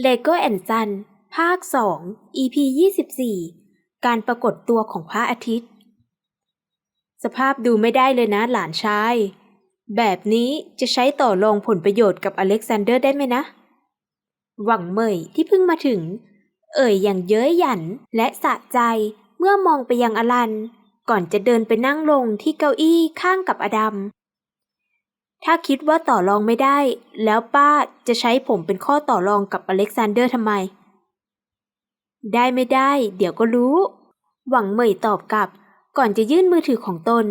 Lego and Son ภาค 2 EP 24 การปรากฏตัวของพระอาทิตย์ สภาพดูไม่ได้เลยนะหลานชาย แบบนี้จะใช้ต่อรองผลประโยชน์กับอเล็กซานเดอร์ได้ไหมนะ หวังเมยที่เพิ่งมาถึง เอ่ยอย่างเย้ยหยันและสะใจเมื่อมองไปยังอลัน ก่อนจะเดินไปนั่งลงที่เก้าอี้ข้างกับอดัม ถ้าคิดว่าต่อรองไม่ได้ แล้วป้าจะใช้ผมเป็นข้อต่อรองกับอเล็กซานเดอร์ทำไม ได้ไม่ได้ เดี๋ยวก็รู้ หวังเหมยตอบกลับ ก่อนจะยื่นมือถือของตน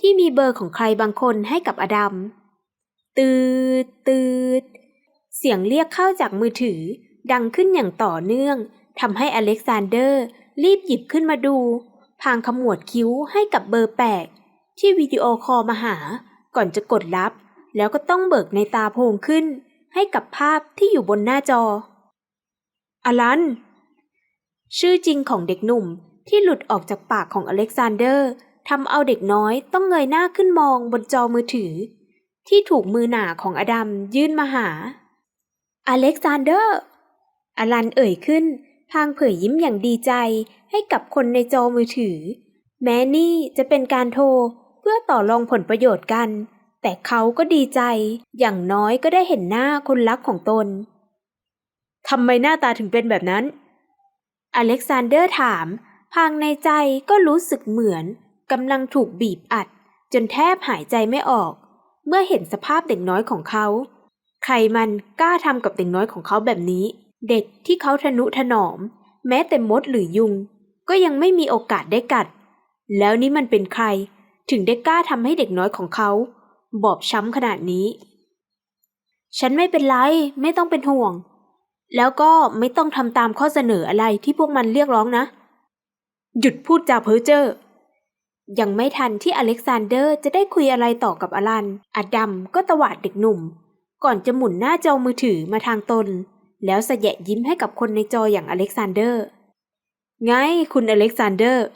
ที่มีเบอร์ของใครบางคนให้กับอดัม ตืดตืดเสียงเรียกเข้าจากมือถือ ดังขึ้นอย่างต่อเนื่องทำให้อเล็กซานเดอร์ รีบหยิบขึ้นมาดู พางขมวดคิ้วให้กับเบอร์แปลกที่วิดีโอคอลมาหา ก่อนจะกดรับ แล้วก็ต้องเบิกในตาโพงขึ้น ให้กับภาพที่อยู่บนหน้าจอ อลัน ชื่อจริงของเด็กหนุ่มที่หลุดออกจากปากของอเล็กซานเดอร์ทำเอาเด็กน้อยต้องเงยหน้าขึ้นมองบนจอมือถือ ที่ถูกมือหนาของอดัมยื่นมาหา อเล็กซานเดอร์ อลันเอ่ยขึ้น พางเผยยิ้มอย่างดีใจให้กับคนในจอมือถือ แม้นี่จะเป็นการโทรเพื่อต่อรองผลประโยชน์กัน แต่เขาก็ดีใจ อย่างน้อยก็ได้เห็นหน้าคนรักของตน ทำไมหน้าตาถึงเป็นแบบนั้น อเล็กซานเดอร์ถาม พางในใจก็รู้สึกเหมือนกำลังถูกบีบอัด จนแทบหายใจไม่ออก เมื่อเห็นสภาพเด็กน้อยของเขา ใครมันกล้าทำกับเด็กน้อยของเขาแบบนี้ เด็กที่เขาทนุถนอม แม้แต่มดหรือยุง ก็ยังไม่มีโอกาสได้กัด แล้วนี่มันเป็นใคร ถึงได้กล้าทำให้เด็กน้อยของเขา บอบช้ำขนาดนี้ ฉันไม่เป็นไร ไม่ต้องเป็นห่วง แล้วก็ไม่ต้องทำตามข้อเสนออะไรที่พวกมันเรียกร้องนะ หยุดพูดจาเพ้อเจ้อยังไม่ทันที่อเล็กซานเดอร์จะได้คุยอะไรต่อกับอลัน อดัมก็ตวาดเด็กหนุ่ม ก่อนจะหมุนหน้าจอมือถือมาทางตน แล้วสะแยะยิ้มให้กับคนในจออย่างอเล็กซานเดอร์ ไงคุณอเล็กซานเดอร์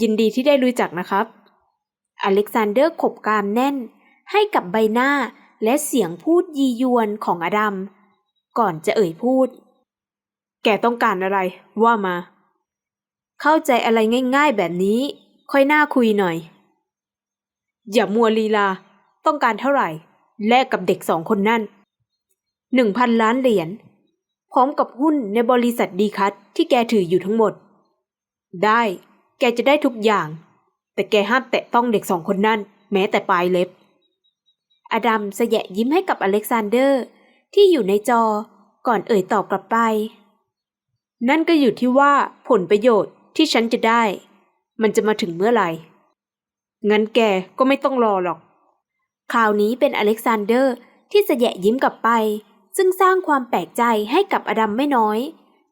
ยินดีที่ได้รู้จักนะครับ อเล็กซานเดอร์ขบกรามแน่น ให้กับใบหน้าและเสียงพูดยียวนของอดัม ก่อนจะเอ่ยพูด แกต้องการอะไร ว่ามา เข้าใจอะไรง่ายๆแบบนี้ ค่อยน่าคุยหน่อย อย่ามัวลีลา ต้องการเท่าไหร่ แลกกับเด็กสองคนนั่นหนึ่งพันล้านเหรียญพร้อมกับหุ้นในบริษัทดีคัทที่แกถืออยู่ทั้งหมด ได้ แกจะได้ทุกอย่าง แต่แกห้ามแตะต้องเด็กสองคนนั่น แม้แต่ปลายเล็บ อดัมสแยะยิ้มให้กับอเล็กซานเดอร์ ที่อยู่ในจอก่อนเอ่ยตอบกลับไป นั่นก็อยู่ที่ว่าผลประโยชน์ที่ฉันจะได้ มันจะมาถึงเมื่อไหร่ งั้นแกก็ไม่ต้องรอหรอก คราวนี้เป็นอเล็กซานเดอร์ที่สแยะยิ้มกลับไป ซึ่งสร้างความแปลกใจให้กับอดัมไม่น้อย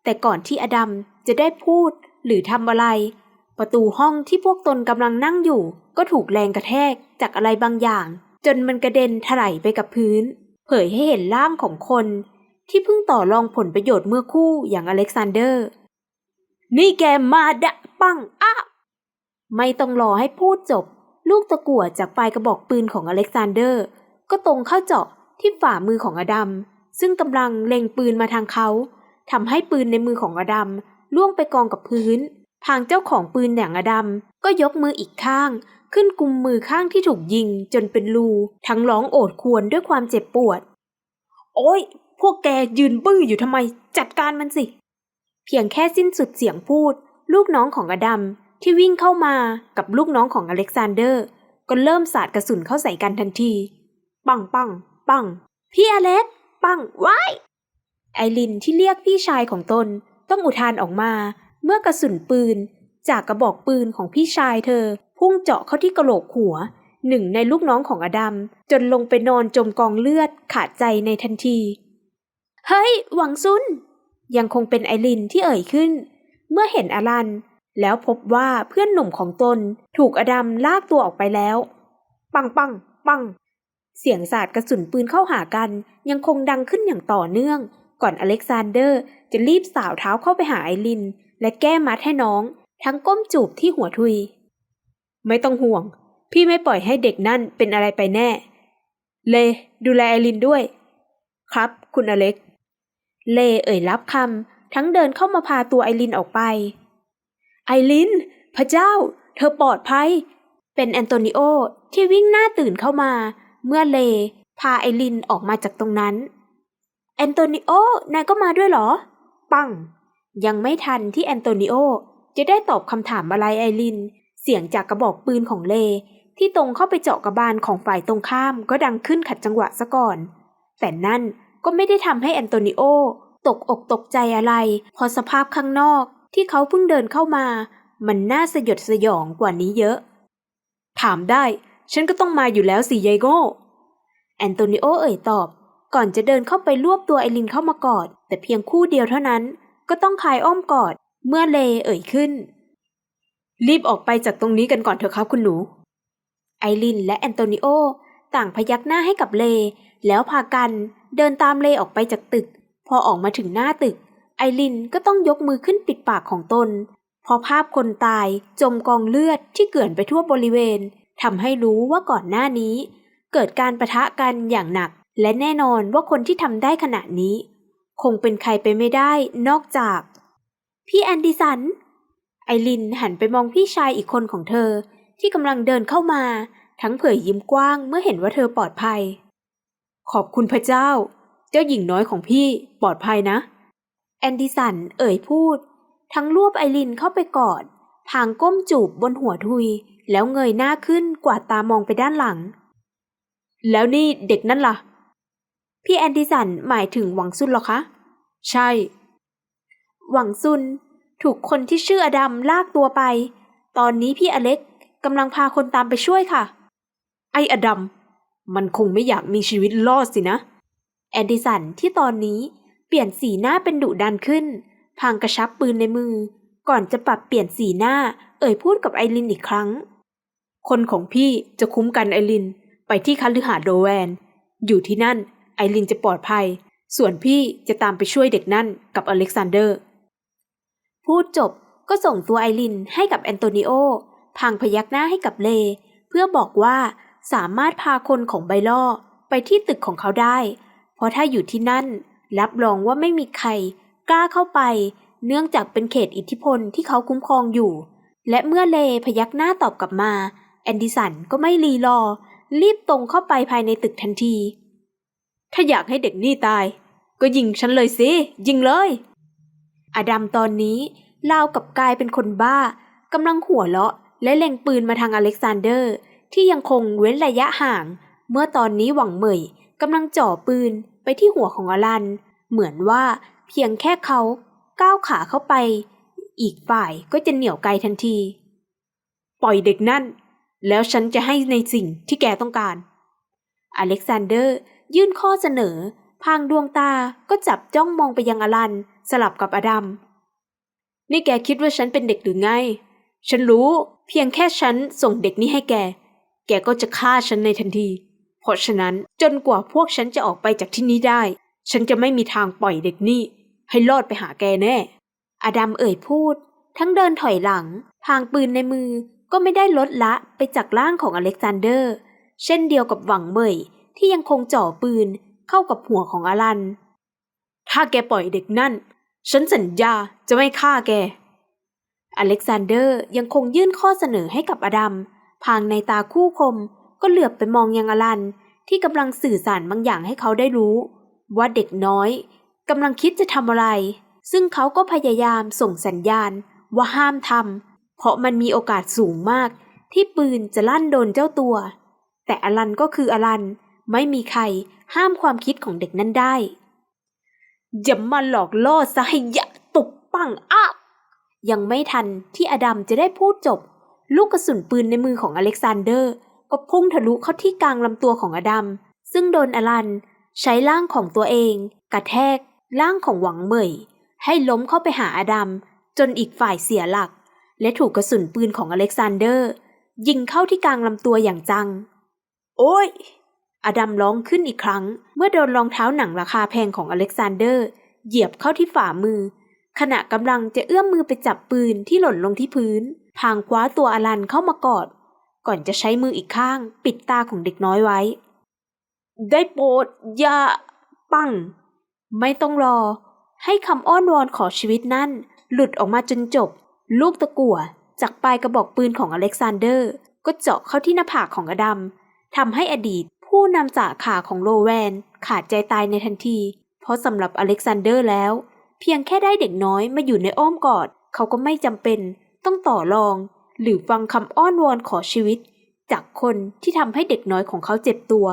แต่ก่อนที่อดัมจะได้พูดหรือทำอะไร ประตูห้องที่พวกตนกำลังนั่งอยู่ ก็ถูกแรงกระแทกจากอะไรบางอย่าง จนมันกระเด็นถลายไปกับพื้น เผยให้เห็นร่างของคนที่เพิ่งต่อรองผลประโยชน์เมื่อคู่อย่างอเล็กซานเดอร์ นี่แกมาดะปังอ้าไม่ต้องรอให้พูดจบ ลูกตะกั่วจากปลายกระบอกปืนของอเล็กซานเดอร์ ก็ตรงเข้าเจาะที่ฝ่ามือของอดัมซึ่งกำลังเล็งปืนมาทางเขาทำให้ปืนในมือของอดัมล่วงไปกองกับพื้น ทางเจ้าของปืนอย่างอดัมก็ยกมืออีกข้าง ขึ้นกุมมือข้างที่ถูกยิงจนเป็นรูทั้งร้องโอดควญด้วยความเจ็บปวด โอ้ย พวกแกยืนบื้ออยู่ทำไมจัดการมันสิ เพียงแค่สิ้นสุดเสียงพูด ลูกน้องของอดัมที่วิ่งเข้ามากับลูกน้องของอเล็กซานเดอร์ ก็เริ่มสาดกระสุนเข้าใส่กันทันที ปังปังปัง พี่อเล็ก ปังไว้ไอรินที่เรียกพี่ชายของตนต้องอุทานออกมา เมื่อกระสุนปืน จากกระบอกปืนของพี่ชายเธอ พุ่งเจาะเข้าที่กระโหลกหัว หนึ่งในลูกน้องของอดัม จนลงไปนอนจมกองเลือดขาดใจในทันที เฮ้ย หวังซุน ยังคงเป็นไอรินที่เอ่ยขึ้น เมื่อเห็นอลัน แล้วพบว่าเพื่อนหนุ่มของตนถูกอดัมลากตัวออกไปแล้ว ปังปัง ปัง เสียงสาดกระสุนปืนเข้าหากันยังคงดังขึ้นอย่างต่อเนื่อง ก่อนอเล็กซานเดอร์จะรีบสาวเท้าเข้าไปหาไอริน และแก้มัดให้น้อง ทั้งก้มจูบที่หัวทุย ไม่ต้องห่วง พี่ไม่ปล่อยให้เด็กนั่นเป็นอะไรไปแน่ เล ดูแลไอรินด้วย ครับ คุณอเล็ก เลเอ่ยรับคำทั้งเดินเข้ามาพาตัวไอรินออกไป ไอริน พระเจ้า เธอปลอดภัย เป็นแอนโตนิโอที่วิ่งหน้าตื่นเข้ามา เมื่อเลพาไอรินออกมาจากตรงนั้น แอนโตนิโอ นายก็มาด้วยเหรอ ปัง ยังไม่ทันที่แอนโตนิโอจะได้ตอบคำถามอะไรไอริน เสียงจากกระบอกปืนของเล ที่ตรงเข้าไปเจาะกระบาลของฝ่ายตรงข้ามก็ดังขึ้นขัดจังหวะซะก่อน แต่นั่นก็ไม่ได้ทำให้แอนโตนิโอ ตกอกตกใจอะไร พอสภาพข้างนอกที่เขาเพิ่งเดินเข้ามา มันน่าสยดสยองกว่านี้เยอะ ถามได้ ฉันก็ต้องมาอยู่แล้วสิยายโง่แอนโตนิโอเอ่ยตอบ ก่อนจะเดินเข้าไปรวบตัวไอรินเข้ามากอด แต่เพียงคู่เดียวเท่านั้น ก็ต้องคลายอ้อมกอด เมื่อเลเอ่ยขึ้น รีบออกไปจากตรงนี้กันก่อนเถอะครับคุณหนู ไอรินและแอนโตนิโอต่างพยักหน้าให้กับเล แล้วพากันเดินตามเลออกไปจากตึก พอออกมาถึงหน้าตึก ไอรินก็ต้องยกมือขึ้นปิดปากของตนเพราะภาพคนตายจมกองเลือดที่เกลื่อนไปทั่วบริเวณทำให้รู้ว่าก่อนหน้านี้ เกิดการประทะกันอย่างหนัก และแน่นอนว่าคนที่ทำได้ขนาดนี้ คงเป็นใครไปไม่ได้นอกจาก พี่แอนดิสัน ไอรินหันไปมองพี่ชายอีกคนของเธอ ที่กำลังเดินเข้ามา ทั้งเผยยิ้มกว้างเมื่อเห็นว่าเธอปลอดภัย ขอบคุณพระเจ้า เจ้าหญิงน้อยของพี่ปลอดภัยนะ แอนดิสันเอ่ยพูด ทั้งรวบไอรินเข้าไปกอดพางก้มจูบบนหัวทุย แล้วเงยหน้าขึ้นกวาดตามองไปด้านหลัง แล้วนี่เด็กนั่นล่ะ พี่แอนดิสันหมายถึงหวังซุนหรอคะ ใช่ หวังซุน ถูกคนที่ชื่ออดัมลากตัวไป ตอนนี้พี่อเล็กกำลังพาคนตามไปช่วยค่ะ ไอ้อดัม มันคงไม่อยากมีชีวิตรอดสินะ แอนดิสันที่ตอนนี้เปลี่ยนสีหน้าเป็นดุดันขึ้น พางกระชับปืนในมือ ก่อนจะปรับเปลี่ยนสีหน้า เอ่ยพูดกับไอรินอีกครั้ง คนของพี่จะคุ้มกันไอรินไปที่คฤหาสน์โดแวน อยู่ที่นั่นไอรินจะปลอดภัย ส่วนพี่จะตามไปช่วยเด็กนั่นกับอเล็กซานเดอร์ พูดจบก็ส่งตัวไอรินให้กับแอนโตนิโอพางพยักหน้าให้กับเล เพื่อบอกว่าสามารถพาคนของไบล่อไปที่ตึกของเขาได้ เพราะถ้าอยู่ที่นั่น รับรองว่าไม่มีใคร กล้าเข้าไป เนื่องจากเป็นเขตอิทธิพลที่เขาคุ้มครองอยู่ และเมื่อเลพยักหน้าตอบกลับมา แอนดิสันก็ไม่รีรอ รีบตรงเข้าไปภายในตึกทันที ถ้าอยากให้เด็กนี่ตาย ก็ยิงฉันเลยสิ ยิงเลย อดัมตอนนี้ลาวกับกายเป็นคนบ้ากำลังหัวเราะและเล็งปืนมาทางอเล็กซานเดอร์ ที่ยังคงเว้นระยะห่าง เมื่อตอนนี้หวังเหมยกำลังจ่อปืนไปที่หัวของอลัน เหมือนว่าเพียงแค่เขาก้าวขาเข้าไป อีกฝ่ายก็จะเหนี่ยวไกลทันที ปล่อยเด็กนั่น แล้วฉันจะให้ในสิ่งที่แกต้องการ อเล็กซานเดอร์ยื่นข้อเสนอ พางดวงตาก็จับจ้องมองไปยังอลัน สลับกับอดัม นี่แกคิดว่าฉันเป็นเด็กหรือไง ฉันรู้เพียงแค่ฉันส่งเด็กนี้ให้แก แกก็จะฆ่าฉันในทันที เพราะฉะนั้นจนกว่าพวกฉันจะออกไปจากที่นี้ได้ ฉันจะไม่มีทางปล่อยเด็กนี่ ให้รอดไปหาแกแน่ อดัมเอ่ยพูด ทั้งเดินถอยหลัง พางปืนในมือก็ไม่ได้ลดละไปจากร่างของอเล็กซานเดอร์ เช่นเดียวกับหวังเมยที่ยังคงจ่อปืนเข้ากับหัวของอลัน ถ้าแกปล่อยเด็กนั่น ฉันสัญญาจะไม่ฆ่าแก อเล็กซานเดอร์ยังคงยื่นข้อเสนอให้กับอดัม พางในตาคู่คมก็เหลือบไปมองยังอลันที่กำลังสื่อสารบางอย่างให้เขาได้รู้ ว่าเด็กน้อยกำลังคิดจะทำอะไร ซึ่งเขาก็พยายามส่งสัญญาณว่าห้ามทำเพราะมันมีโอกาสสูงมากที่ปืนจะลั่นโดนเจ้าตัว แต่อลันก็คืออลัน ไม่มีใครห้ามความคิดของเด็กนั้นได้ อย่ามาหลอกล่อซะให้ยะตุบปังอักยังไม่ทันที่อดัมจะได้พูดจบ ลูกกระสุนปืนในมือของอเล็กซานเดอร์ ก็พุ่งทะลุเข้าที่กลางลำตัวของอดัม ซึ่งโดนอลัน ใช้ร่างของตัวเอง กระแทกร่างของหวังเหมย ให้ล้มเข้าไปหาอดัม จนอีกฝ่ายเสียหลัก และถูกกระสุนปืนของอเล็กซานเดอร์ ยิงเข้าที่กลางลำตัวอย่างจัง โอ้ย อดัมร้องขึ้นอีกครั้ง เมื่อโดนรองเท้าหนังราคาแพงของอเล็กซานเดอร์ เหยียบเข้าที่ฝ่ามือ ขณะกำลังจะเอื้อมมือไปจับปืนที่หล่นลงที่พื้น พางคว้าตัวอลันเข้ามากอด ก่อนจะใช้มืออีกข้าง ปิดตาของเด็กน้อยไว้ ได้โปรดอย่าปัง ไม่ต้องรอ ให้คำอ้อนวอนขอชีวิตนั่น หลุดออกมาจนจบ ลูกตะกั่วจากปลายกระบอกปืนของอเล็กซานเดอร์ ก็เจาะเข้าที่หน้าผากของอดัมทำให้อดีต ผู้นำจากขาของโลแวนขาดใจตายในทันที เพราะสำหรับอเล็กซานเดอร์แล้ว เพียงแค่ได้เด็กน้อยมาอยู่ในอ้อมกอด เขาก็ไม่จำเป็น ต้องต่อรอง หรือฟังคำอ้อนวอนขอชีวิต จากคนที่ทำให้เด็กน้อยของเขาเจ็บตัว